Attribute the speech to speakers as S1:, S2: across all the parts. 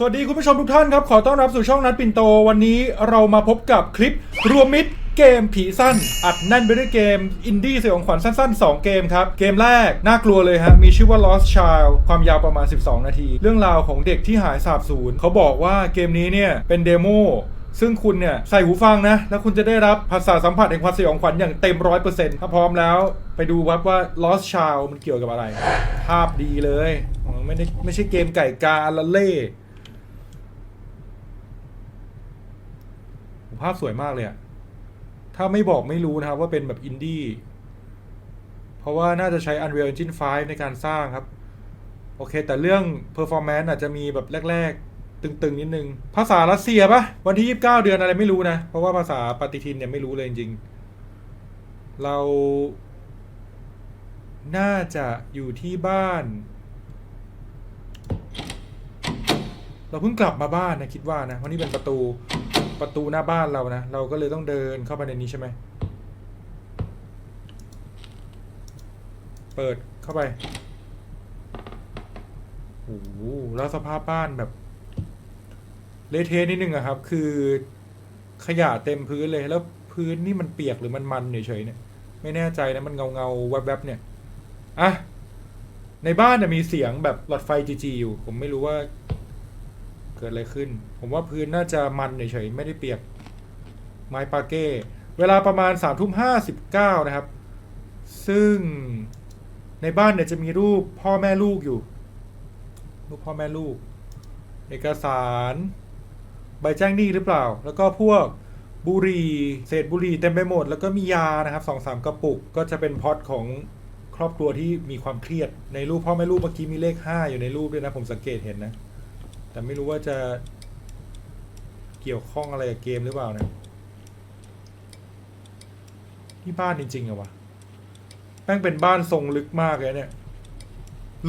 S1: สวัสดีคุณผู้ชมทุกท่านครับ ขอต้อนรับสู่ช่องนัดปินโต วันนี้เรามาพบกับคลิปรวมมิตรเกมผีสั้น อัดแน่นไปด้วยเกม อินดี้สยองขวัญสั้น ๆ 2 เกมครับ เกมแรกน่ากลัวเลยฮะ มีชื่อว่า Lost Child ความยาวประมาณ 12 นาที เรื่องราวของเด็กที่หายสาบสูญเขาบอกว่าเกมนี้เนี่ยเป็นเดโมซึ่งคุณเนี่ยใส่หูฟังนะ แล้วคุณจะได้รับภาษาสัมผัสแห่งความสยองขวัญอย่างเต็มร้อยเปอร์เซ็นต์ถ้าพร้อมแล้ว ไปดูวัดว่า Lost Child มันเกี่ยวกับอะไร ภาพดีเลย ไม่ได้ไม่ใช่เกมไก่กาละเล่ ภาพสวยมากเลยอะถ้าไม่บอกไม่รู้นะครับว่าเป็นแบบอินดี้ เพราะว่าน่าจะใช้ Unreal Engine 5 ในการสร้างครับ โอเค แต่เรื่อง performance อาจจะมีแบบแรก ๆ ตึง ๆ นิดนึง ภาษารัสเซียปะวันที่ 29 เดือนอะไรไม่รู้นะ เพราะว่าภาษาปฏิทินเนี่ยไม่รู้เลยจริงๆ เรา น่าจะอยู่ที่บ้าน เราเพิ่งกลับมาบ้านนะคิดว่านะเพราะนี่เป็นประตู ประตูหน้าบ้านเรานะ เราก็เลยต้องเดินเข้าไปในนี้ใช่ไหม เปิดเข้าไป โอ้โหแล้วสภาพบ้านแบบเละเทะนิดนึงอะครับ คือขยะเต็มพื้นเลย แล้วพื้นนี่มันเปียกหรือมันมันเฉยๆเนี่ย ไม่แน่ใจนะ มันเงาเงาแวบๆเนี่ย อะ ในบ้านเนี่ยมีเสียงแบบหลอดไฟจีๆอยู่ ผมไม่รู้ว่า เกิดอะไรขึ้น ผมว่าพื้นน่าจะมันเฉยๆไม่ได้เปียก ไม้ปาเก้ เวลาประมาณสามทุ่มห้าสิบเก้านะครับ ซึ่งในบ้านเนี่ยจะมีรูปพ่อแม่ลูกอยู่ รูปพ่อแม่ลูก เอกสาร ใบแจ้งหนี้หรือเปล่า แล้วก็พวกบุหรี่เศษบุหรี่เต็มไปหมด แล้วก็มียานะครับสองสามกระปุก ก็จะเป็นพอตของครอบครัวที่มีความเครียดในรูปพ่อแม่ลูกเมื่อกี้มีเลขห้าอยู่ในรูปด้วยนะผมสังเกตเห็นนะ แต่ไม่รู้ว่าจะเกี่ยวข้องอะไรกับเกมหรือเปล่านะที่บ้านจริงๆอะวะแป้งเป็นบ้านทรงลึกมากเลยเนี่ย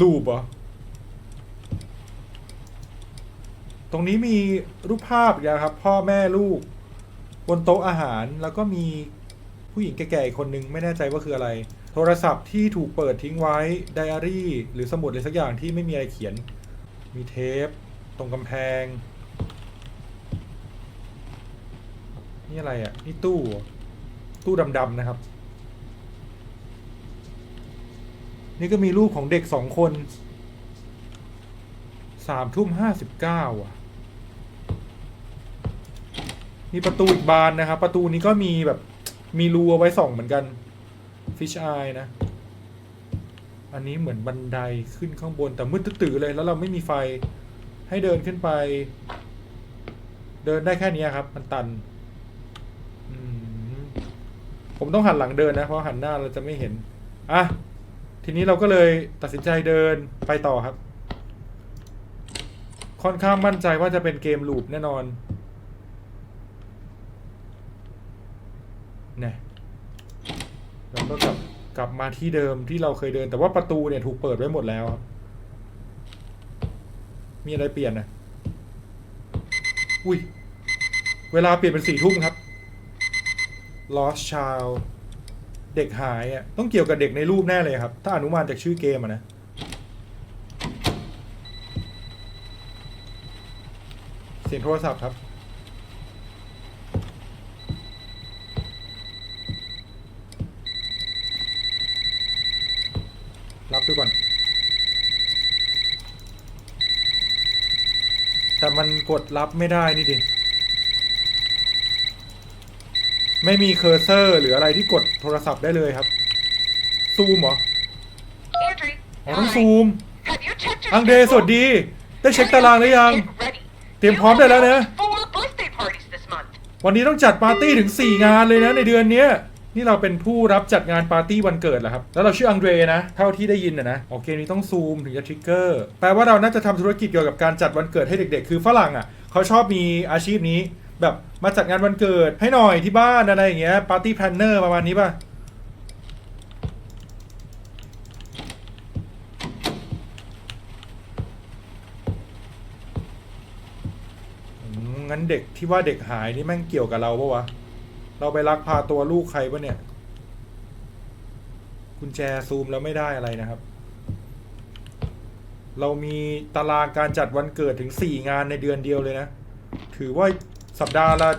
S1: รูปเหรอตรงนี้มีรูปภาพอีกแล้วครับ พ่อแม่ลูก บนโต๊ะอาหารแล้วก็มีผู้หญิงแก่ๆอีกคนนึงไม่แน่ใจว่าคืออะไร โทรศัพท์ที่ถูกเปิดทิ้งไว้ไดอารี่ หรือสมุดอะไรสักอย่างที่ไม่มีอะไรเขียน มีเทป ตรงกำแพง นี่อะไรอะ นี่ตู้ ตู้ดำๆนะครับ นี่ก็มีรูปของเด็กสองคนสามทุ่มห้าสิบเก้าอะมีประตูอีกบานนะครับ ประตูนี้ก็มีแบบมีรูเอาไว้ส่องเหมือนกันฟิช y นะ อันนี้เหมือนบันไดขึ้นข้างบนแต่มืดตื้อเลยแล้วเราไม่มีไฟ ให้เดินขึ้นไป เดินได้แค่นี้ครับ มันตันอผมต้องหันหลังเดินนะ เพราะหันหน้าเราจะไม่เห็น อะ ทีนี้เราก็เลยตัดสินใจเดินไปต่อครับ ค่อนข้างมั่นใจว่าจะเป็นเกมลูปแน่นอนเนี่ยเราก็กลับกลับมาที่เดิมที่เราเคยเดิน แต่ว่าประตูเนี่ยถูกเปิดไว้หมดแล้วครับ มีอะไรเปลี่ยนนะอุ้ย เวลาเปลี่ยนเป็นสี่ทุ่มครับ Lost Child เด็กหายอะ ต้องเกี่ยวกับเด็กในรูปแน่เลยครับ ถ้าอนุมานจากชื่อเกมอะนะ เสียงโทรศัพท์ครับดูก่อน แต่มัน กดรับไม่ได้นี่ดิ ไม่มีเคอร์เซอร์หรืออะไรที่กดโทรศัพท์ได้เลยครับ ซูมเหรอ
S2: Andrew,
S1: อ๋อต้อง
S2: hi.
S1: ซูม
S2: Have you checked your
S1: อังเดย์สวัส
S2: schedule?
S1: ดี ได้เช็คตารางหรือยัง
S2: Get ready.
S1: เตรียมพร้อมได้แล้วนะ
S2: You have Four birthday parties this month.
S1: วันนี้ต้องจัดปาร์ตี้ถึง 4 งานเลยนะในเดือนเนี้ย นี่เราเป็นผู้รับจัดงานปาร์ตี้วันเกิดเหรอครับ แล้วเราชื่ออังเดรนะ เท่าที่ได้ยินนะนะโอเคนี้ต้องซูมถึงจะทริกเกอร์ แปลว่าเราน่าจะทำธุรกิจเกี่ยวกับการจัดวันเกิดให้เด็กๆ คือฝรั่งอะ เขาชอบมีอาชีพนี้ แบบมาจัดงานวันเกิดให้หน่อยที่บ้านอะไรอย่างเงี้ย ปาร์ตี้แพลนเนอร์ประมาณนี้ป่ะ งั้นเด็กที่ว่าเด็กหายนี่แม่งเกี่ยวกับเราปะวะ เราไปลักพาตัวลูกใครปะเนี่ย กุญแจซูมแล้วไม่ได้อะไรนะครับ เรามีตารางการจัดวันเกิดถึงสี่งานในเดือนเดียวเลยนะ ถือว่าสัปดาห์ละ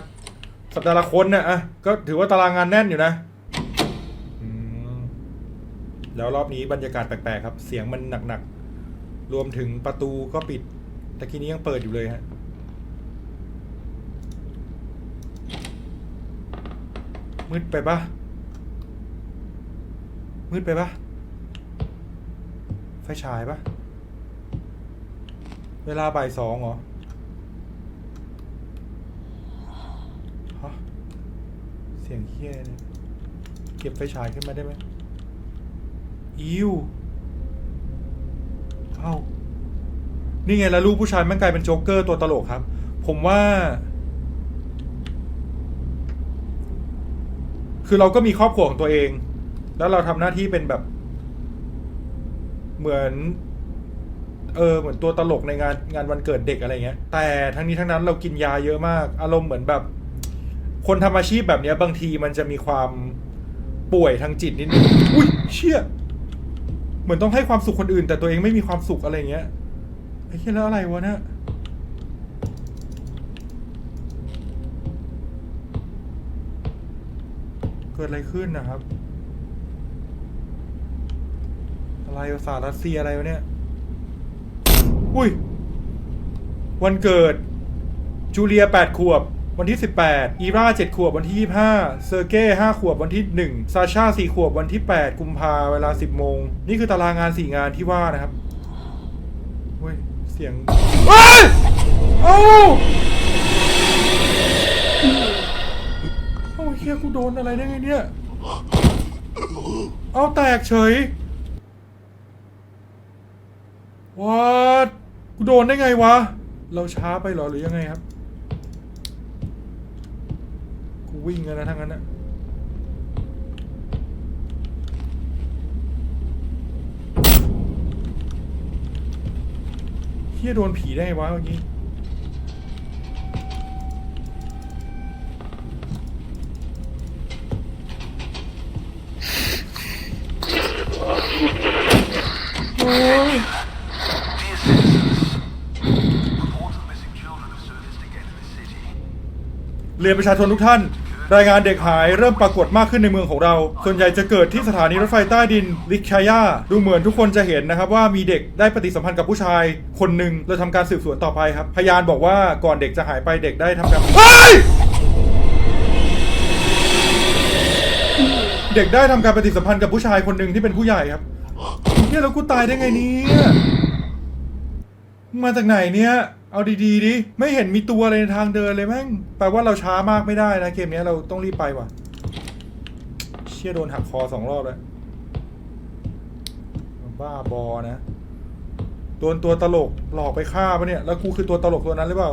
S1: สัปดาห์ละคนนะอะก็ถือว่าตารางงานแน่นอยู่นะแล้วรอบนี้บรรยากาศแปลกๆครับ เสียงมันหนักๆ รวมถึงประตูก็ปิด แตะกี้นี้ยังเปิดอยู่เลยฮะ มืดไปปะมืดไปปะไฟฉายปะเวลาบ่ายสองเหรอฮะเสียงเฮี้ยเนี่ยเก็บไฟฉายขึ้นมาได้ไหมอิวเอ้านี่ไงแล้วลูกผู้ชายมันกลายเป็นโจ๊กเกอร์ตัวตลกครับ ผมว่า คือเราก็มีครอบครัวของตัวเอง แล้วเราทำหน้าที่เป็นแบบ เหมือน เออ เหมือนตัวตลกในงานงานวันเกิดเด็กอะไรเงี้ย แต่ทั้งนี้ทั้งนั้นเรากินยาเยอะมาก อารมณ์เหมือนแบบ คนทำอาชีพแบบเนี้ย บางทีมันจะมีความป่วยทางจิตนิดนึงอุ้ยเชี่ยเหมือนต้องให้ความสุขคนอื่น แต่ตัวเองไม่มีความสุขอะไรเงี้ยไอ้เหี้ยแล้วอะไรวะเนี่ย เกิดอะไรขึ้นนะครับ อะไรสารัสเซียอะไรวะเนี่ย อุ้ย วันเกิด จูเลียแปดขวบ วันที่18อีราเจ็ดขวบ วันที่25เซอร์เก้ห้าขวบ วันที่1ซาชาสี่ขวบ วันที่8กุมภาเวลา10โมง นี่คือตารางงานสี่งานที่ว่านะครับเฮ้ย เสียงเฮ้ยเอ้ เอ้าเฮียกูโดนอะไรได้ไงเนี่ย เอาแตกเฉย วัดกูโดนได้ไงวะ เราช้าไปหรอหรือยังไงครับ กูวิ่งกันนะทั้งนั้นนะเฮียโดนผีได้ไงวะเมื่อกี้ เรียนประชาชนทุกท่าน รายงานเด็กหายเริ่มปรากฏมากขึ้นในเมืองของเรา ส่วนใหญ่จะเกิดที่สถานีรถไฟใต้ดินลิกชายาดูเหมือนทุกคนจะเห็นนะครับว่ามีเด็กได้ปฏิสัมพันธ์กับผู้ชายคนหนึ่งเราทำการสืบสวนต่อไปครับ พยานบอกว่าก่อนเด็กจะหายไปเด็กได้ทำการเฮ้ย เด็กได้ทำการปฏิสัมพันธ์กับผู้ชายคนหนึ่งที่เป็นผู้ใหญ่ครับเนี่ยแล้วกูตายได้ไงเนี่ยมึงมาจากไหนเนี่ย เอาดีๆดิ ไม่เห็นมีตัวอะไรในทางเดินเลยแม่ง แปลว่าเราช้ามากไม่ได้นะ เกมนี้เราต้องรีบไปว่ะ เชี่ยโดนหักคอสองรอบแล้ว บ้าบอนะ โดนตัวตลกหลอกไปฆ่าปะเนี่ย แล้วกูคือตัวตลกตัวนั้นหรือเปล่า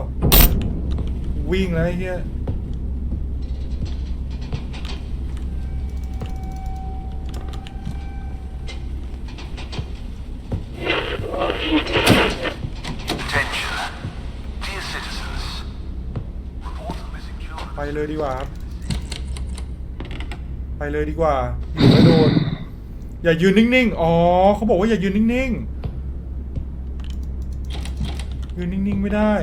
S1: วิ่งแล้วเฮีย เลยดีกว่าครับไปเลยดีกว่าอยู่แล้วโดน อย่ายืนนิ่งๆ อ๋อเขาบอกว่าอย่ายืนนิ่งๆ ยืนนิ่งๆไม่ได้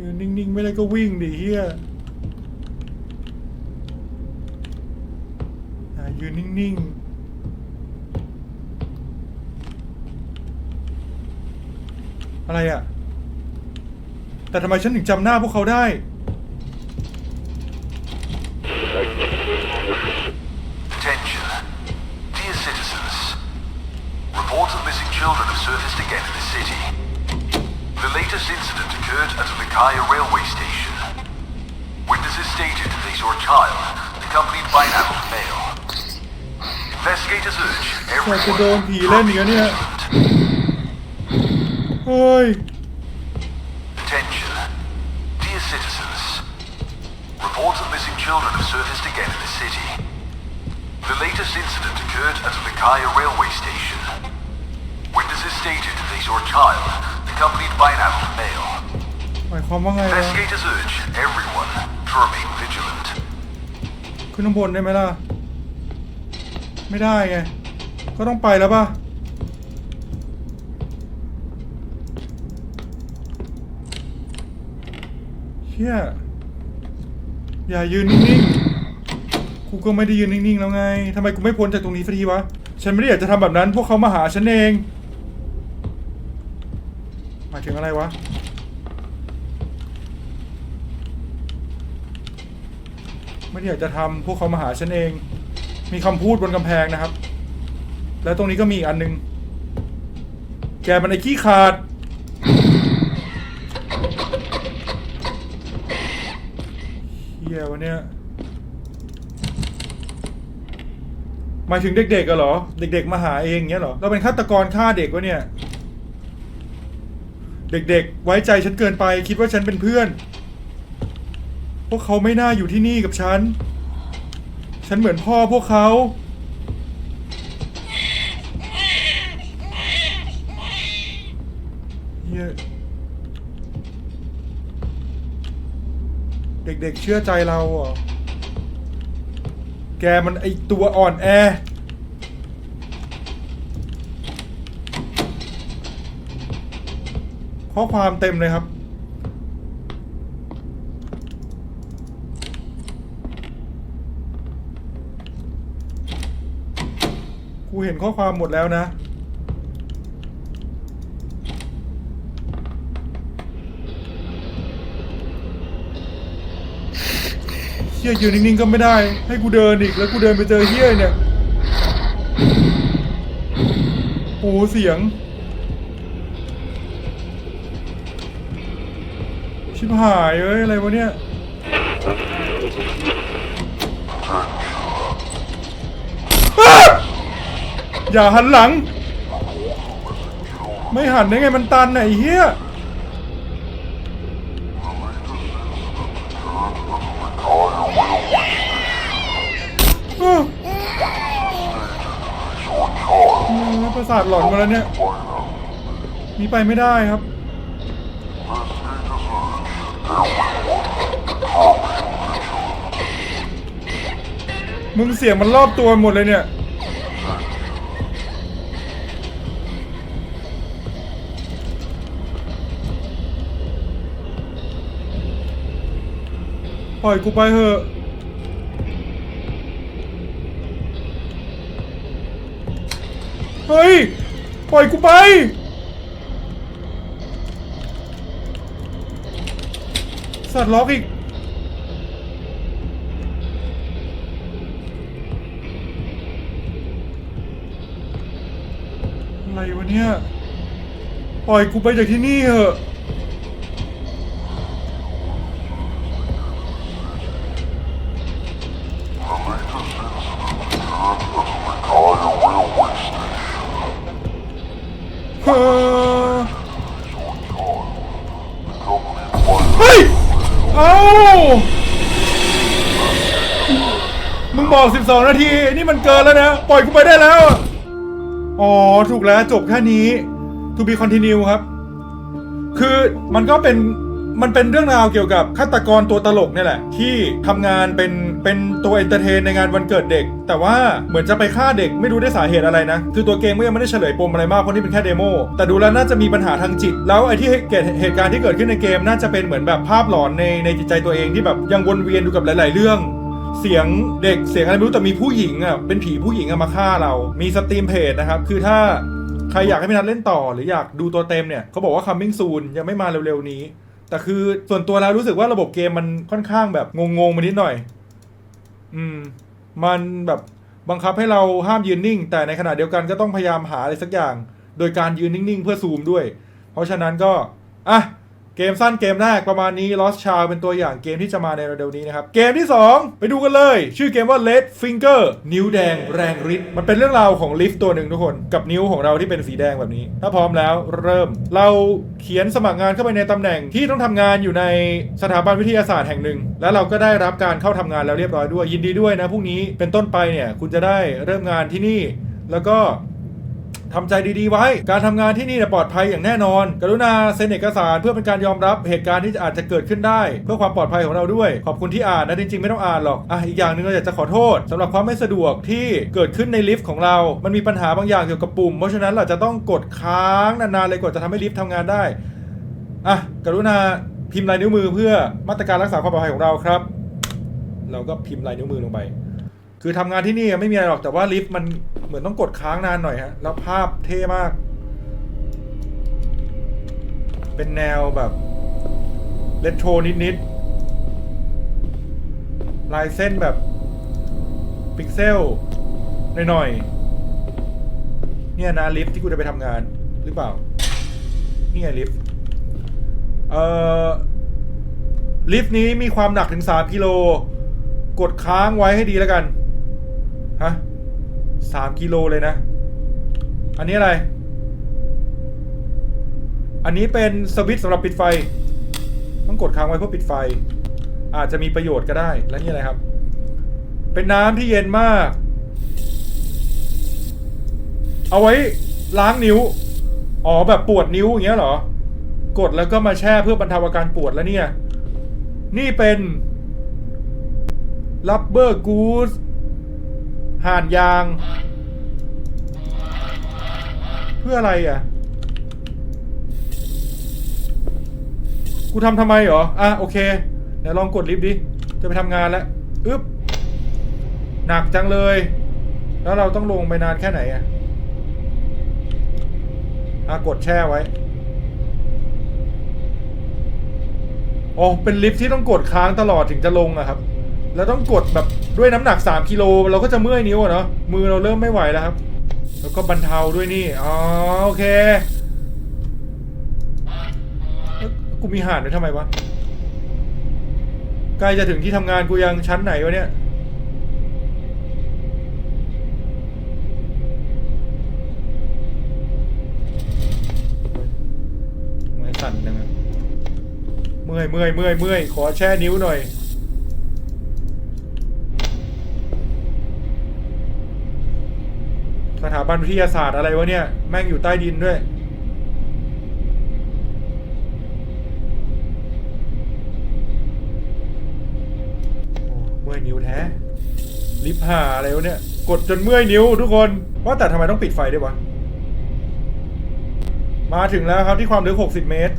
S1: ยืนนิ่งๆไม่ได้ก็วิ่งดิเฮียอ่ายืนนิ่งๆ อะไรอะ แต่ทำไมฉันถึงจำหน้าพวกเขาได้
S3: Reports of missing children have surfaced again in the city. The latest incident occurred at a Mikaya railway station. Witnesses stated they saw a child, accompanied by an adult male. Investigators urge everyone
S1: to be vigilant.
S3: Attention, dear citizens. Reports of missing children have surfaced again in the city. The latest incident occurred at a Mikaya railway station. stated they saw child accompanied by an adult male.
S1: มาควา
S3: Investigators urge everyone to remain vigilant.
S1: ขึ้นข้างบนได้ไหมล่ะ ไม่ได้ไง ก็ต้องไปแล้วป่ะ เชี่ย อย่ายืนนิ่งๆ กูก็ไม่ได้ยืนนิ่งๆแล้วไง ทำไมกูไม่พ้นจากตรงนี้สักทีวะ ฉันไม่ได้อยากจะทำแบบนั้น พวกเขามาหาฉันเอง หมายถึงอะไรวะ ไม่ได้อยากจะทำพวกเขามาหาฉันเอง มีคำพูดบนกำแพงนะครับ แล้วตรงนี้ก็มีอีกอันนึง แกมันไอ้ขี้ขาด เฮียวะเนี่ยหมายถึงเด็กๆอะเหรอ เด็ก ๆ มาหาเองเงี้ยเหรอ เราเป็นฆาตกรฆ่าเด็กวะเนี่ย เด็กๆ ไว้ใจฉันเกินไป คิดว่าฉันเป็นเพื่อน พวกเขาไม่น่าอยู่ที่นี่กับฉัน ฉันเหมือนพ่อพวกเขา เด็กๆเชื่อใจเราเหรอ แกมันไอตัวอ่อนแอ ข้อความเต็มเลยครับ กูเห็นข้อความหมดแล้วนะ เฮียยืนนิ่งๆก็ไม่ได้ ให้กูเดินอีกแล้วกูเดินไปเจอเฮียเนี่ย โอ้เสียง ชิบหายเอ้ยอะไรวะเนี่ยอย่าหันหลัง ไม่หันได้ไงมันตันนะไอ้เหี้ยอ้าวเออประสาทหลอนมาแล้วเนี่ย มีไปไม่ได้ครับ มึงเสียงมันรอบตัวหมดเลยเนี่ย ปล่อยกูไปเถอะ เฮ้ย ปล่อยกูไป สัตว์ล็อกอีก อะไรวะเนี่ย ปล่อยกูไปจากที่นี่เถอะ เอ้า มึงบอก 12 นาที นี่มันเกินแล้วนะ ปล่อยกูไปได้แล้ว อ๋อ ถูกแล้วจบแค่นี้ to be continue ครับ คือมันก็เป็น มันเป็นเรื่องราวเกี่ยวกับฆาตกรตัวตลกเนี่ยแหละ ที่ทำงานเป็นเป็นตัวเอนเตอร์เทนในงานวันเกิดเด็ก แต่ว่าเหมือนจะไปฆ่าเด็กไม่รู้ได้สาเหตุอะไรนะ คือตัวเกมก็ยังไม่ได้เฉลยปมอะไรมากเพราะนี่เป็นแค่เดโมแต่ดูแล้วน่าจะมีปัญหาทางจิต แล้วไอ้ที่เกิดเหตุการณ์ที่เกิดขึ้นในเกมน่าจะเป็นเหมือนแบบภาพหลอนในในจิตใจตัวเองที่แบบยังวนเวียนอยู่กับหลาย ๆ เรื่องเสียงเด็กเสียงอะไรไม่รู้แต่มีผู้หญิงอะเป็นผีผู้หญิงอะมาฆ่าเรา มีสตรีมเพจนะครับ คือถ้าใครอยากให้พี่นัทเล่นต่อ หรืออยากดูตัวเต็มเนี่ยเขาบอกว่า coming soon ยังไม่มาเร็ว ๆ นี้ แต่คือส่วนตัวแล้วรู้สึกว่าระบบเกมมันค่อนข้างแบบงงๆมานิดหน่อย อืม มันแบบบังคับให้เราห้ามยืนนิ่ง แต่ในขณะเดียวกันก็ต้องพยายามหาอะไรสักอย่าง โดยการยืนนิ่งๆ เพื่อซูมด้วย เพราะฉะนั้นก็ อะ เกมสั้นเกมแรกประมาณนี้ Lost Child เป็นตัวอย่างเกมที่จะมาในเร็วๆนี้นะครับ เกมที่ 2 ไปดูกันเลย ชื่อเกมว่า Red Finger นิ้วแดงแรงฤทธิ์มันเป็นเรื่องราวของลิฟต์ตัวหนึ่งทุกคนกับนิ้วของเราที่เป็นสีแดงแบบนี้ ถ้าพร้อมแล้วเริ่ม เราเขียนสมัครงานเข้าไปในตำแหน่งที่ต้องทำงานอยู่ในสถาบันวิทยาศาสตร์แห่งหนึ่ง แล้วเราก็ได้รับการเข้าทำงานแล้วเรียบร้อยด้วยยินดีด้วยนะพรุ่งนี้เป็นต้นไปเนี่ยคุณจะได้เริ่มงานที่นี่ แล้วก็ ทำใจดีๆไว้ การทำงานที่นี่เนี่ยปลอดภัยอย่างแน่นอน กรุณาเซ็นเอกสารเพื่อเป็นการยอมรับเหตุการณ์ที่อาจจะเกิดขึ้นได้ เพื่อความปลอดภัยของเราด้วย ขอบคุณที่อ่านนะจริงๆไม่ต้องอ่านหรอกอะอีกอย่างหนึ่งเราอยากจะขอโทษสำหรับความไม่สะดวกที่เกิดขึ้นในลิฟต์ของเรา มันมีปัญหาบางอย่างเกี่ยวกับปุ่ม เพราะฉะนั้นเราจะต้องกดค้างนานๆเลยกว่าจะทำให้ลิฟต์ทำงานได้อะกรุณาพิมพ์ลายนิ้วมือเพื่อมาตรการรักษาความปลอดภัยของเราครับ เราก็พิมพ์ลายนิ้วมือลงไป คือทำงานที่นี่ไม่มีอะไรหรอกแต่ว่าลิฟต์มัน เหมือนต้องกดค้างนานหน่อยฮะ แล้วภาพเท่มาก เป็นแนวแบบเลโทรนิดๆ ลายเส้นแบบ พิกเซลหน่อยๆ เนี่ยนะลิฟต์ที่กูจะไปทำงานหรือเปล่า เนี่ไงลิฟต์เอ่อลิฟต์นี้มีความหนักถึง 3 กิโล กดค้างไว้ให้ดีแล้วกัน สามกิโลเลยนะ อันนี้อะไร อันนี้เป็นสวิตช์สำหรับปิดไฟ ต้องกดค้างไว้เพื่อปิดไฟ อาจจะมีประโยชน์ก็ได้ และนี่อะไรครับ เป็นน้ำที่เย็นมาก เอาไว้ล้างนิ้ว อ๋อแบบปวดนิ้วอย่างเงี้ยเหรอ กดแล้วก็มาแช่เพื่อบรรเทาอาการปวดแล้วเนี่ย นี่เป็นลับเบอร์กูส ห่านยาง เพื่ออะไรอะ กูทำทำไมเหรอ อะ โอเค เดี๋ยวลองกดลิฟต์ดิ จะไปทำงานแล้วอึ๊บ หนักจังเลย แล้วเราต้องลงไปนานแค่ไหนอะ อะ กดแช่ไว้อ๋อเป็นลิฟต์ที่ต้องกดค้างตลอดถึงจะลงอะครับ แล้วต้องกดแบบ ด้วยน้ำหนัก 3กิโลเราก็จะเมื่อยนิ้วเนาะมือเราเริ่มไม่ไหวแล้วครับ แล้วก็บรรเทาด้วยนี่อ๋อโอเคกูมีห่านไว้ทำไมวะใกล้จะถึงที่ทำงานกูยังชั้นไหนวะเนี่ยไม้สั่นจังอะเมื่อยเมื่อยเมื่อยเมื่อยขอแช่นิ้วหน่อย บันวิทยาศาสตร์อะไรวะเนี่ย แม่งอยู่ใต้ดินด้วย เมื่อยนิ้วแท้ ลิฟหาอะไรวะเนี่ย กดจนเมื่อยนิ้วทุกคนว่าแต่ทำไมต้องปิดไฟด้วยวะ มาถึงแล้วครับที่ความลึก 60 เมตร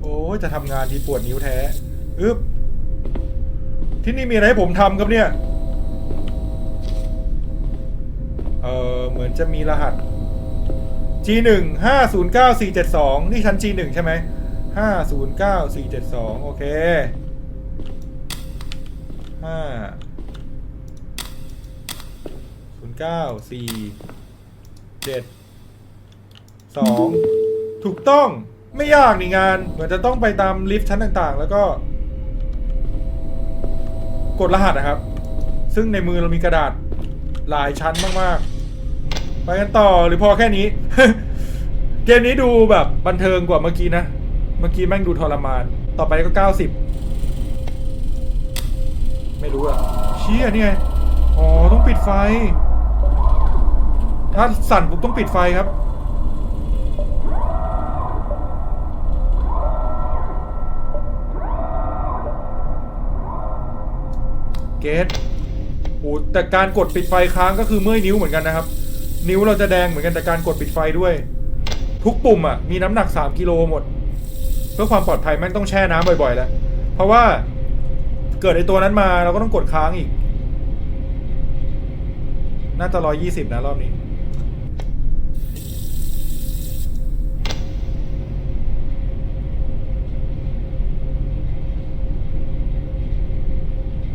S1: โอ้จะทำงานที่ปวดนิ้วแท้ อึ๊บที่นี่มีอะไรให้ผมทำครับเนี่ย เออเหมือนจะมีรหัส G1 509472นี่ชั้น G1 ใช่ไหม509472โอเคห้าศูนย์เก้าสี่เจ็ดสองถูกต้องไม่ยากนี่งาน เหมือนจะต้องไปตามลิฟต์ชั้นต่างๆ แล้วก็ กดรหัสนะครับ ซึ่งในมือเรามีกระดาษ หลายชั้นมากๆ ไปกันต่อหรือพอแค่นี้ เกมนี้ดูแบบบันเทิงกว่าเมื่อกี้นะ เมื่อกี้แม่งดูทรมาน ต่อไปก็90ไม่รู้อะเชี่ยนี่ไงอ๋อต้องปิดไฟ ถ้าสั่นปุ๊บต้องปิดไฟครับเกต อ้แต่การกดปิดไฟค้างก็คือเมื่อยนิ้วเหมือนกันนะครับ นิ้วเราจะแดงเหมือนกันแต่การกดปิดไฟด้วย ทุกปุ่มอะมีน้ำหนัก 3กิโลหมด เพื่อความปลอดภัยแม่งต้องแช่น้ำบ่อยๆแล้ว เพราะว่าเกิดไอตัวนั้นมาเราก็ต้องกดค้างอีก น่าจะร้อยยี่สิบนะรอบนี้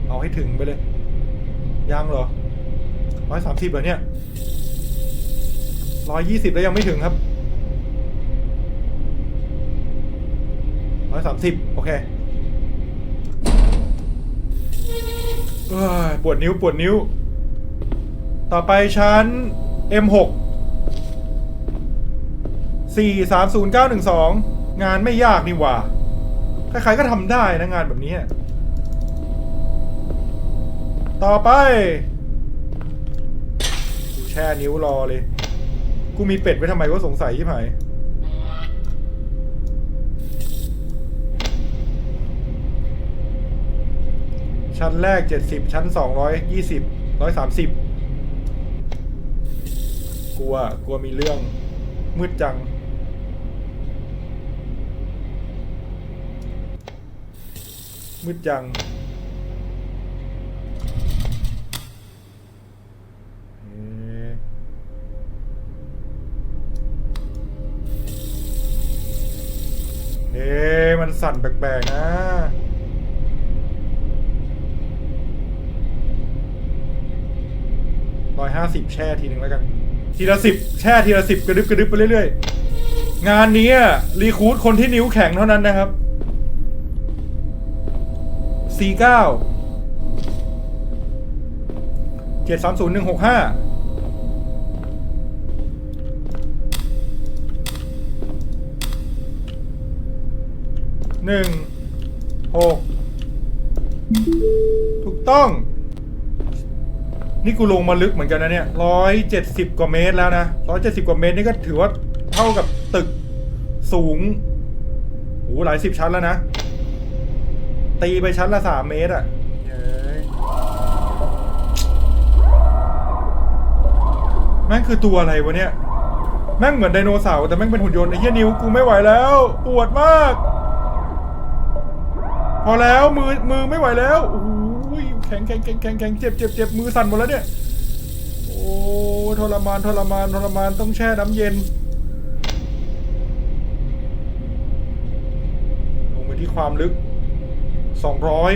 S1: เอาให้ถึงไปเลย ยังเหรอร้อยสามสิบเหรอเนี่ยร้อยยี่สิบแล้วยังไม่ถึงครับร้อยสามสิบโอเคเอ้ยปวดนิ้วปวดนิ้ว ต่อไปชั้น M6 430912 งานไม่ยากนี่หว่า ใครๆก็ทำได้นะงานแบบนี้ ต่อไป กูแช่นิ้วรอเลย กูมีเป็ดไว้ทำไมก็สงสัยที่ไหนชั้นแรกเจ็ดสิบชั้นสองร้อยยี่สิบร้อยสามสิบกลัวกลัวมีเรื่องมืดจัง มืดจัง มันสั่นแปลกๆนะ ร้อยห้าสิบแช่ทีหนึ่งแล้วกัน ทีละสิบแช่ทีละสิบกระดึบกระดึบไปเรื่อยๆ งานนี้อะรีคูดคนที่นิ้วแข็งเท่านั้นนะครับสี่เก้าเจ็ดสามศูนย์หนึ่งหกห้า หนึ่งหกถูกต้อง นี่กูลงมาลึกเหมือนกันนะเนี่ยร้อยเจ็ดสิบกว่าเมตรแล้วนะร้อยเจ็ดสิบกว่าเมตรนี่ก็ถือว่าเท่ากับตึกสูงโอ้หลายสิบชั้นแล้วนะ ตีไปชั้นละสามเมตรอะเย้ยแม่งคือตัวอะไรวะเนี่ย แม่งเหมือนไดโนเสาร์แต่แม่งเป็นหุ่นยนต์ไอ้เหี้ยนิ้วกูไม่ไหวแล้ว ปวดมาก พอแล้วมือมือไม่ไหวแล้วโอ้ยแข็งแข็งแข็งแข็งแข็งเจ็บเจ็บเจ็บมือสั่นหมดแล้วเนี่ยโอ้ทรมานทรมานทรมานต้องแช่น้ำเย็นลงไปที่ความลึกสองร้อย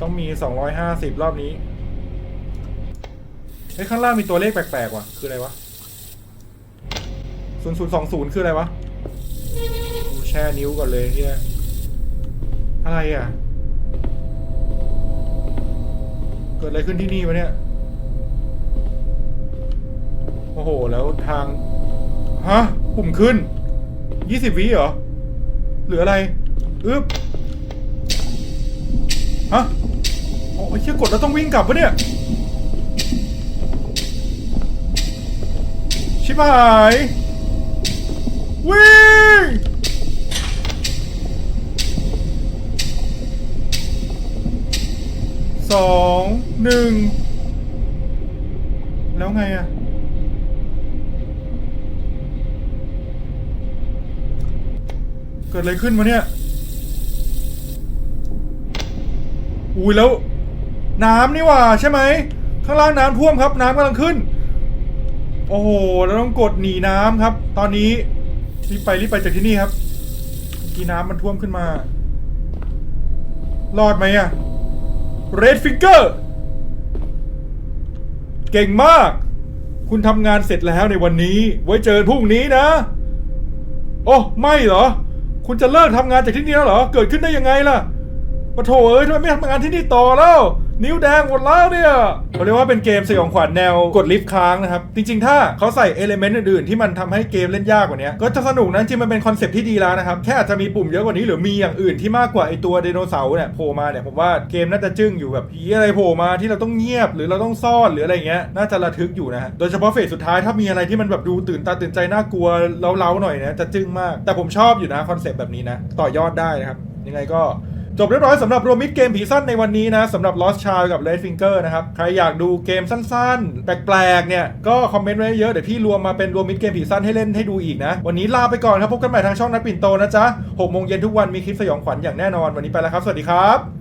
S1: ต้องมีสองร้อยห้าสิบรอบนี้เฮ้ยข้างล่างมีตัวเลขแปลกๆว่ะ คืออะไรวะ ศูนย์ศูนย์สองศูนย์คืออะไรวะกูแช่นิ้วก่อนเลยเฮียอะไรอะ เกิดอะไรขึ้นที่นี่วะเนี่ย โอ้โห แล้วทาง ฮะ ปุ่มขึ้นยี่สิบวิเหรอ หรืออะไร อึ๊บ ฮะ โอ้ยเชี่ยกดแล้วต้องวิ่งกลับปะเนี่ย ชิบหาย วิ่งสองหนึ่งแล้วไงอะเกิดอะไรขึ้นวะเนี่ย อุ้ยแล้ว น้ำนี่ว่าใช่ไหม ข้างล่างน้ำท่วมครับ น้ำกำลังขึ้น โอ้โห เราต้องกดหนีน้ำครับ ตอนนี้ รีบไปรีบไปจากที่นี่ครับกีน้ำมันท่วมขึ้นมา รอดไหมอะ Red Finger เก่งมาก คุณทำงานเสร็จแล้วในวันนี้ ไว้เจอพรุ่งนี้นะ โอ้ไม่เหรอ คุณจะเลิกทำงานจากที่นี่แล้วเหรอ เกิดขึ้นได้ยังไงล่ะปะโถเอ้ยทำไมไม่ทำงานที่นี่ต่อแล้ว นิ้วแดงหมดแล้วเนี่ยเขาเรียกว่าเป็นเกมสยองขวัญแนวกดลิฟต์ค้างนะครับ จริงๆ ถ้าเขาใส่เอลิเมนต์อื่นๆ ที่มันทำให้เกมเล่นยากกว่านี้ก็จะสนุกนะจริงมันเป็นคอนเซปที่ดีแล้วนะครับ แค่อาจจะมีปุ่มเยอะกว่านี้หรือมีอย่างอื่นที่มากกว่าไอตัวไดโนเสาร์เนี่ยโผล่มาเนี่ยผมว่าเกมน่าจะจึ้งอยู่แบบผีอะไรโผล่มาที่เราต้องเงียบหรือเราต้องซ่อนหรืออะไรเงี้ยน่าจะระทึกอยู่นะฮะโดยเฉพาะเฟสสุดท้ายถ้ามีอะไรที่มันแบบดูตื่นตาตื่นใจน่ากลัวเล้าๆหน่อยนะจะจึ้งมาก แต่ผมชอบอยู่นะคอนเซปต์แบบนี้นะต่อยอดได้นะครับยังไงก็ จบเรียบร้อยสำหรับรวมมิดเกมผีสั้นในวันนี้นะสำหรับ Lost Child กับ Red Finger นะครับ ใครอยากดูเกมสั้นๆ แปลกๆ เนี่ย ก็คอมเมนต์ไว้เยอะ เดี๋ยวพี่รวมมาเป็นรวมมิดเกมผีสั้นให้เล่นให้ดูอีกนะ วันนี้ลาไปก่อนครับ พบกันใหม่ทางช่องนัดปิ่นโตนะจ๊ะ6โมงเย็นทุกวันมีคลิปสยองขวัญอย่างแน่นอนวันนี้ไปแล้วครับ สวัสดีครับ